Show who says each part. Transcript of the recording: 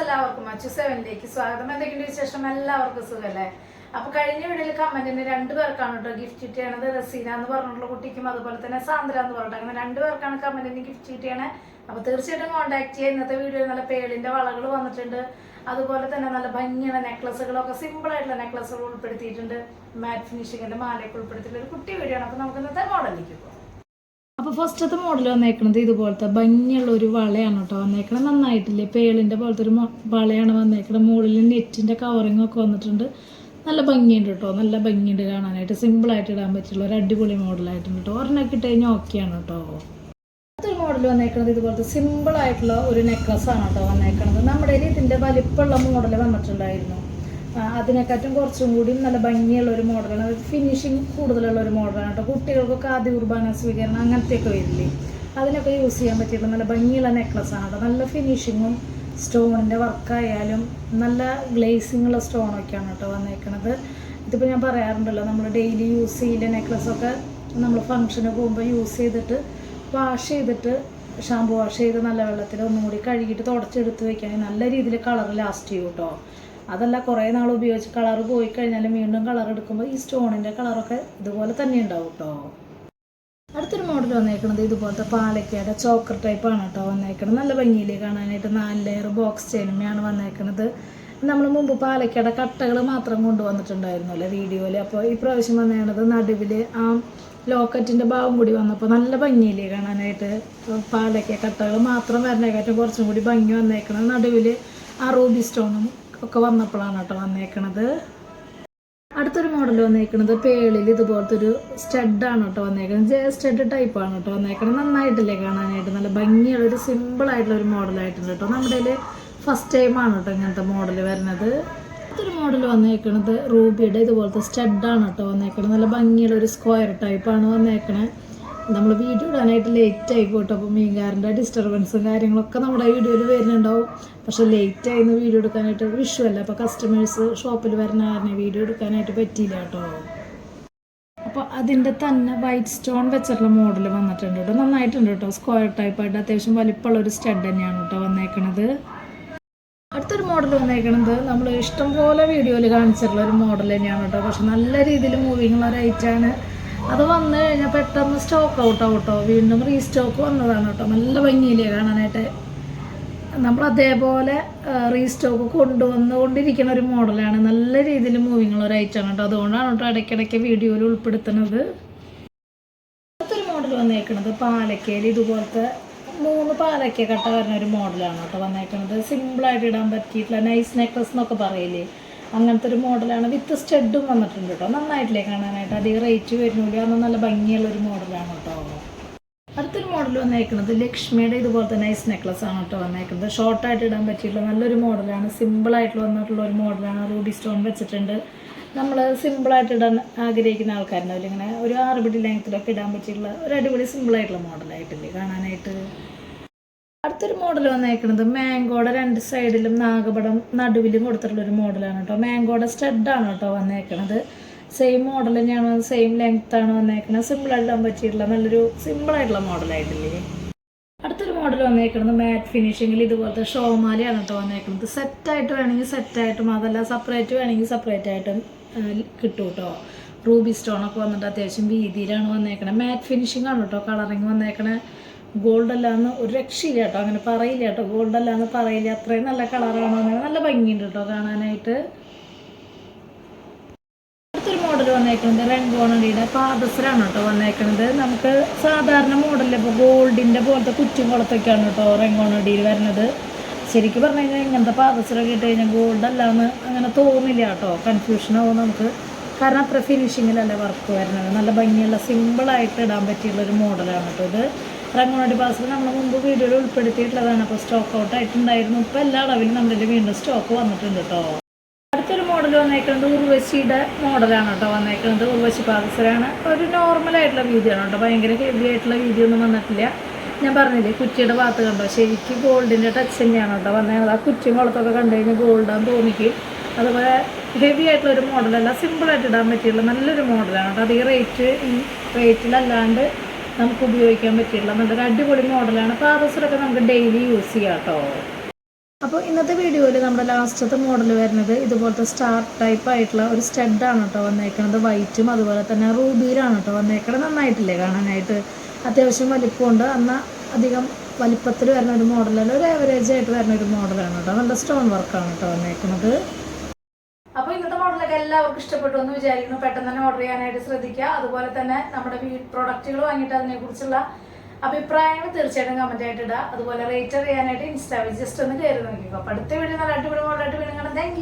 Speaker 1: എല്ലാവർക്കും അച്ചു സെവനിലേക്ക് സ്വാഗതം. എന്തൊക്കെയുണ്ട് വിശേഷം? എല്ലാവർക്കും സുഖമല്ലേ അപ്പൊ കഴിഞ്ഞ വീഡിയോയിൽ കമന്റിന് രണ്ടു പേർക്കാണ് കേട്ടോ ഗിഫ്റ്റ് കിട്ടിയത് റസീന എന്ന് പറഞ്ഞിട്ടുള്ള കുട്ടിക്കും അതുപോലെ തന്നെ സാന്ദ്ര എന്ന് പറഞ്ഞിട്ട് അങ്ങനെ രണ്ടു പേർക്കാണ് കമന്റിന് ഗിഫ്റ്റ് കിട്ടിയത് അപ്പൊ തീർച്ചയായിട്ടും കോൺടാക്ട് ചെയ്യുക ഇന്നത്തെ വീഡിയോയിൽ നല്ല പേളിന്റെ വളകൾ വന്നിട്ടുണ്ട്. അതുപോലെ തന്നെ നല്ല ഭംഗിയുള്ള നെക്ലസുകളൊക്കെ സിമ്പിൾ ആയിട്ടുള്ള നെക്ലസുകൾ ഉൾപ്പെടുത്തിയിട്ടുണ്ട്. മാറ്റ് ഫിനിഷിങ്ങിന്റെ മാലയൊക്കെ ഉൾപ്പെടുത്തിയിട്ടുള്ള ഒരു കുട്ടി വീഡിയോ ആണ്. അപ്പൊ നമുക്ക് ഇന്നത്തെ മോഡലിലേക്ക് പോകാം അപ്പോൾ ഫസ്റ്റത്തെ മോഡൽ വന്നേക്കണത് ഇതുപോലത്തെ ഭംഗിയുള്ള ഒരു വളയാണ് കേട്ടോ വന്നേക്കണത്. നന്നായിട്ടില്ലേ? പേളിന്റെ പോലത്തെ ഒരു വളയാണ് വന്നേക്കണത്. മുകളിൽ നെറ്റിന്റെ കവറിങ് ഒക്കെ വന്നിട്ടുണ്ട്. നല്ല ഭംഗിയുണ്ട് കേട്ടോ. നല്ല ഭംഗിയുണ്ട് കാണാനായിട്ട്. സിമ്പിളായിട്ട് ഇടാൻ പറ്റുള്ള ഒരു അടിപൊളി മോഡലായിട്ടുണ്ട് കേട്ടോ. ഒരെണ്ണൊക്കെ ഇട്ട് കഴിഞ്ഞാൽ ഓക്കെയാണ് കേട്ടോ. അടുത്തൊരു മോഡൽ വന്നേക്കണത് ഇതുപോലത്തെ സിമ്പിൾ ആയിട്ടുള്ള ഒരു നെക്ലസ് ആണ് കേട്ടോ വന്നേക്കണത്. നമ്മുടെ ഇതിന്റെ വലിപ്പമുള്ള മോഡൽ വന്നിട്ടുണ്ടായിരുന്നു. അതിനെക്കാട്ടും കുറച്ചും കൂടി നല്ല ഭംഗിയുള്ള ഒരു മോഡലാണ് ഫിനിഷിങ് കൂടുതലുള്ള ഒരു മോഡലാണ് കേട്ടോ. കുട്ടികൾക്കൊക്കെ ആദ്യ കുർബാന സ്വീകരണം അങ്ങനത്തെയൊക്കെ വരില്ലേ? അതിനൊക്കെ യൂസ് ചെയ്യാൻ പറ്റിയിട്ടുള്ള നല്ല ഭംഗിയുള്ള നെക്ലസ് ആണ് കേട്ടോ. നല്ല ഫിനിഷിങ്ങും സ്റ്റോണിന്റെ വർക്കായാലും നല്ല ഗ്ലേസിംഗ് ഉള്ള സ്റ്റോണൊക്കെയാണ് കേട്ടോ വന്നേക്കണത്. ഇതിപ്പോൾ ഞാൻ പറയാറുണ്ടല്ലോ നമ്മൾ ഡെയിലി യൂസ് ചെയ്യുന്ന നെക്ലസ്സൊക്കെ നമ്മൾ ഫംഗ്ഷന് പോകുമ്പോൾ യൂസ് ചെയ്തിട്ട് വാഷ് ചെയ്തിട്ട് ഷാമ്പു വാഷ് ചെയ്ത് നല്ല വെള്ളത്തിൽ ഒന്നും കൂടി കഴുകിയിട്ട് തുടച്ചെടുത്ത് വെക്കുകയാണെങ്കിൽ നല്ല രീതിയിൽ കളർ ലാസ്റ്റ് ചെയ്യും കേട്ടോ. അതല്ല കുറേ നാൾ ഉപയോഗിച്ച് കളർ പോയി കഴിഞ്ഞാൽ വീണ്ടും കളർ എടുക്കുമ്പോൾ ഈ സ്റ്റോണിന്റെ കളറൊക്കെ ഇതുപോലെ തന്നെ ഉണ്ടാവും കേട്ടോ അടുത്തൊരു മോഡൽ വന്നേക്കുന്നത് ഇതുപോലത്തെ പാലക്കയുടെ ചോക്കർ ടൈപ്പാണ് കേട്ടോ വന്നേക്കുന്നത് നല്ല ഭംഗിയിൽ കാണാനായിട്ട് നാല് ലെയർ ബോക്സ് ചെയിനുമയാണ് വന്നേക്കുന്നത് നമ്മൾ മുമ്പ് പാലക്കയുടെ കട്ടകൾ മാത്രം കൊണ്ടുവന്നിട്ടുണ്ടായിരുന്നു അല്ലേ വീഡിയോയിൽ അപ്പോൾ ഈ പ്രാവശ്യം വന്നേണത് നടുവിൽ ആ ലോക്കറ്റിന്റെ ഭാവം കൂടി വന്നപ്പോൾ നല്ല ഭംഗിയില്ലേ കാണാനായിട്ട് പാലക്ക കട്ടകൾ മാത്രം വരണേക്കാട്ടും കുറച്ചും കൂടി ഭംഗി വന്നേക്കണം നടുവിൽ ആ റൂബി സ്റ്റോണും ഒക്കെ വന്നപ്പോഴാണ് കേട്ടോ വന്നേക്കണത്. അടുത്തൊരു മോഡൽ വന്നേക്കുന്നത് പേളിൽ ഇതുപോലത്തെ ഒരു സ്റ്റഡാണ് കേട്ടോ വന്നേക്കുന്നത് സ്റ്റഡ് ടൈപ്പാണ് കേട്ടോ വന്നേക്കുന്നത് നന്നായിട്ടില്ലേ കാണാനായിട്ട്. നല്ല ഭംഗിയുള്ള ഒരു സിമ്പിൾ ആയിട്ടുള്ള ഒരു മോഡലായിട്ടുണ്ട് കേട്ടോ നമ്മുടെ കയ്യിൽ ഫസ്റ്റ് ടൈമാണ് കേട്ടോ ഇങ്ങനത്തെ മോഡൽ വരുന്നത്. അടുത്തൊരു മോഡൽ വന്നേക്കുന്നത് റൂബിയുടെ ഇതുപോലത്തെ സ്റ്റഡാണ് കേട്ടോ വന്നേക്കുന്നത് നല്ല ഭംഗിയുള്ള ഒരു സ്ക്വയർ ടൈപ്പാണ് വന്നേക്കണത്. നമ്മൾ വീഡിയോ ഇടാനായിട്ട് ലേറ്റ് ആയി പോട്ടോ അപ്പോൾ മീൻകാരന്റെ ഡിസ്റ്റർബൻസും കാര്യങ്ങളൊക്കെ നമ്മുടെ വീഡിയോയിൽ വരുന്നുണ്ടാവും. പക്ഷെ ലേറ്റ് ആയിരുന്നു വീഡിയോ എടുക്കാനായിട്ട് വിഷു അല്ല. അപ്പോൾ കസ്റ്റമേഴ്സ് ഷോപ്പിൽ വരുന്ന കാരണം വീഡിയോ എടുക്കാനായിട്ട് പറ്റിയില്ല കേട്ടോ. അപ്പോൾ അതിന്റെ തന്നെ വൈറ്റ് സ്റ്റോൺ വെച്ചിട്ടുള്ള മോഡൽ വന്നിട്ടുണ്ട് കേട്ടോ. നന്നായിട്ടുണ്ട് കേട്ടോ. സ്ക്വയർ ടൈപ്പായിട്ട് അത്യാവശ്യം വലിപ്പമുള്ള ഒരു സ്റ്റഡ് തന്നെയാണ് കേട്ടോ വന്നേക്കണത്. അടുത്തൊരു മോഡൽ വന്നേക്കണത് നമ്മൾ ഇഷ്ടം പോലെ വീഡിയോയിൽ കാണിച്ചിട്ടുള്ള ഒരു മോഡൽ തന്നെയാണ് കേട്ടോ. പക്ഷെ നല്ല രീതിയിൽ മൂവിങ്ങുള്ള റേറ്റാണ് അത് വന്നു കഴിഞ്ഞാൽ പെട്ടെന്ന് സ്റ്റോക്ക് ഔട്ട് ആവട്ടോ. വീണ്ടും റീസ്റ്റോക്ക് വന്നതാണ് കേട്ടോ. നല്ല ഭംഗിയില്ലേ കാണാനായിട്ട്. നമ്മൾ അതേപോലെ റീസ്റ്റോക്ക് കൊണ്ടുവന്നുകൊണ്ടിരിക്കുന്ന ഒരു മോഡലാണ് നല്ല രീതിയിൽ മൂവിങ് ഉള്ള ഒരു ഐറ്റാണ് കേട്ടോ. അതുകൊണ്ടാണ് കേട്ടോ ഇടയ്ക്കിടയ്ക്ക് വീഡിയോയിൽ ഉൾപ്പെടുത്തുന്നത്. അടുത്തൊരു മോഡൽ വന്നേക്കണത് പാലക്കയിൽ. ഇതുപോലത്തെ മൂന്ന് പാലക്ക കട്ട വരുന്ന ഒരു മോഡലാണ് കേട്ടോ വന്നേക്കണത്. സിമ്പിളായിട്ട് ഇടാൻ പറ്റിയിട്ടുള്ള നൈസ് നെക്ലസ് എന്നൊക്കെ പറയില്ലേ? അങ്ങനത്തെ ഒരു മോഡലാണ്. വിത്ത് സ്റ്റഡും വന്നിട്ടുണ്ട് കേട്ടോ നന്നായിട്ടില്ലേ കാണാനായിട്ട്. അധികം റേറ്റ് വരുന്നില്ല. അന്ന് നല്ല ഭംഗിയുള്ള ഒരു മോഡലാണ് കേട്ടോ അടുത്തൊരു മോഡൽ വന്നേക്കുന്നത് ലക്ഷ്മിയുടെ ഇതുപോലത്തെ നൈസ് നെക്ലസ് ആണ് കേട്ടോ വന്നേക്കുന്നത്. ഷോർട്ടായിട്ട് ഇടാൻ പറ്റിയിട്ടുള്ള നല്ലൊരു മോഡലാണ്. സിമ്പിളായിട്ട് വന്നിട്ടുള്ള ഒരു മോഡലാണ്. റൂബി സ്റ്റോൺ വെച്ചിട്ടുണ്ട്. നമ്മൾ സിമ്പിളായിട്ട് ഇടാൻ ആഗ്രഹിക്കുന്ന ആൾക്കാരുണ്ടാവില്ല? ഇങ്ങനെ ഒരു ആറുപടി പിടി ലെങ്ത്തിലൊക്കെ ഇടാൻ പറ്റിയിട്ടുള്ള ഒരു അടിപൊളി സിമ്പിളായിട്ടുള്ള മോഡലായിട്ടില്ലേ കാണാനായിട്ട്? അടുത്തൊരു മോഡൽ വന്നേക്കുന്നത് മാംഗോയുടെ രണ്ട് സൈഡിലും നാഗപടം നടുവിലും കൊടുത്തിട്ടുള്ള ഒരു മോഡലാണ് കേട്ടോ മാംഗോയുടെ സ്റ്റഡാണ് കേട്ടോ വന്നേക്കണത്. സെയിം മോഡൽ തന്നെയാണ് സെയിം ലെങ്ത് ആണ് വന്നേക്കണത്. സിമ്പിൾ ഇടാൻ പറ്റിയിട്ടുള്ള നല്ലൊരു സിമ്പിൾ ആയിട്ടുള്ള മോഡലായിട്ടില്ലേ അടുത്തൊരു മോഡൽ വന്നേക്കുന്നത് മാറ്റ് ഫിനിഷിങ്ങിൽ ഇതുപോലത്തെ ഷോമാലയാണ് കേട്ടോ വന്നേക്കുന്നത് സെറ്റായിട്ട് വേണമെങ്കിൽ സെറ്റായിട്ടും അതല്ല സെപ്പറേറ്റ് വേണമെങ്കിൽ സെപ്പറേറ്റ് ആയിട്ടും കിട്ടും കേട്ടോ റൂബി സ്റ്റോണൊക്കെ വന്നിട്ട് അത്യാവശ്യം വീതിയിലാണ് വന്നേക്കണത്. മാറ്റ് ഫിനിഷിംഗ് ആണ് കേട്ടോ കളറിങ് വന്നേക്കണേ ഗോൾഡ് അല്ലാന്ന് ഒരു രക്ഷയില്ല കേട്ടോ അങ്ങനെ പറയില്ല കേട്ടോ. ഗോൾഡ് അല്ലാന്ന് പറയില്ല. അത്രയും നല്ല കളറാണ് അങ്ങനെ നല്ല ഭംഗിയുണ്ട് കേട്ടോ കാണാനായിട്ട്. അടുത്തൊരു മോഡൽ വന്നേക്കുന്നത് റെങ്കോണടിയുടെ പാദസരാണ് കേട്ടോ വന്നേക്കുന്നത് നമുക്ക് സാധാരണ മോഡലിൽ ഇപ്പോൾ ഗോൾഡിന്റെ പോലത്തെ കുറ്റും കുളത്തൊക്കെയാണ് കേട്ടോ റെങ്കോണടിയിൽ വരുന്നത് ശരിക്കും പറഞ്ഞു കഴിഞ്ഞാൽ ഇങ്ങനത്തെ പാദസരമൊക്കെ ഇട്ട് കഴിഞ്ഞാൽ ഗോൾഡ് അല്ലാന്ന് അങ്ങനെ തോന്നില്ല കേട്ടോ. കൺഫ്യൂഷൻ ആവും നമുക്ക്. കാരണം അത്ര ഫിനിഷിങ്ങിലല്ല വർക്ക് വരുന്നത്. നല്ല ഭംഗിയുള്ള സിമ്പിളായിട്ട് ഇടാൻ പറ്റിയുള്ള ഒരു മോഡലാണ് കേട്ടോ ഇത്. റെങ്കോണടി പാദസരം നമ്മൾ മുമ്പ് വീഡിയോയിൽ ഉൾപ്പെടുത്തിയിട്ടുള്ളതാണ്. അപ്പോൾ സ്റ്റോക്ക് ഔട്ട് ആയിട്ടുണ്ടായിരുന്നു. ഇപ്പോൾ എല്ലാ അളവിലും നമ്മുടെ വീണ്ടും സ്റ്റോക്ക് വന്നിട്ടുണ്ട് കേട്ടോ അടുത്തൊരു മോഡൽ വന്നേക്കുന്നത് ഉർവശിയുടെ മോഡലാണ് കേട്ടോ വന്നേക്കുന്നത്. ഉർവശി പാദസരാണ് ഒരു നോർമൽ ആയിട്ടുള്ള വീതിയാണ് കേട്ടോ ഭയങ്കര ഹെവി ആയിട്ടുള്ള വീതി ഒന്നും വന്നിട്ടില്ല. ഞാൻ പറഞ്ഞില്ലേ കുറ്റിയുടെ ഭാഗത്ത് കണ്ടോ? ശരിക്കും ഗോൾഡിന്റെ ടച്ച് തന്നെയാണ് കേട്ടോ വന്നത് ആ കുറ്റിയും കുളത്തൊക്കെ കണ്ടു കഴിഞ്ഞാൽ ഗോൾഡാന്ന് തോന്നിക്കും. അതുപോലെ ഹെവി ആയിട്ടുള്ള ഒരു മോഡലല്ല സിമ്പിളായിട്ട് ഇടാൻ പറ്റിയുള്ള നല്ലൊരു മോഡലാണ് കേട്ടോ അധികം റേറ്റ് റേറ്റിലല്ലാണ്ട് നമുക്ക് ഉപയോഗിക്കാൻ പറ്റിയുള്ള നല്ലൊരു അടിപൊളി മോഡലാണ്. പാദസരമൊക്കെ നമുക്ക് ഡെയിലി യൂസ് ചെയ്യാം കേട്ടോ അപ്പോൾ ഇന്നത്തെ വീഡിയോയിൽ നമ്മുടെ ലാസ്റ്റത്തെ മോഡൽ വരുന്നത് ഇതുപോലത്തെ സ്റ്റാർ ടൈപ്പ് ആയിട്ടുള്ള ഒരു സ്റ്റഡാണ് കേട്ടോ വന്നേക്കുന്നത് വൈറ്റും അതുപോലെ തന്നെ റൂബിയിലാണ് കേട്ടോ വന്നേക്കുന്നത് നന്നായിട്ടില്ലേ കാണാനായിട്ട്? അത്യാവശ്യം വലിപ്പമുണ്ട്. എന്നാൽ അധികം വലിപ്പത്തിൽ വരുന്ന ഒരു മോഡലല്ല ഒരു ആവറേജ് ആയിട്ട് വരുന്ന ഒരു മോഡലാണ് കേട്ടോ നല്ല സ്റ്റോൺ വർക്കാണ് കേട്ടോ വന്നേക്കുന്നത് അപ്പോൾ എല്ലാവർക്കും ഇഷ്ടപ്പെട്ടു എന്ന് വിചാരിക്കുന്നു. പെട്ടെന്ന് തന്നെ ഓർഡർ ചെയ്യാനായിട്ട് ശ്രദ്ധിക്കുക. അതുപോലെ തന്നെ നമ്മുടെ പ്രൊഡക്റ്റുകൾ വാങ്ങിയിട്ട് അതിനെക്കുറിച്ചുള്ള അഭിപ്രായങ്ങൾ തീർച്ചയായിട്ടും കമന്റ് ആയിട്ട് ഇടുക. അതുപോലെ റേറ്റ് അറിയാനായിട്ട് ഇൻസ്റ്റാവിൽ ജസ്റ്റ് ഒന്ന് കയറി നോക്കിക്കോ. അടുത്ത വീഡിയോ നല്ല അടിപൊളി മോഡലായിട്ട് വീണ്ടും കാണാം. താങ്ക്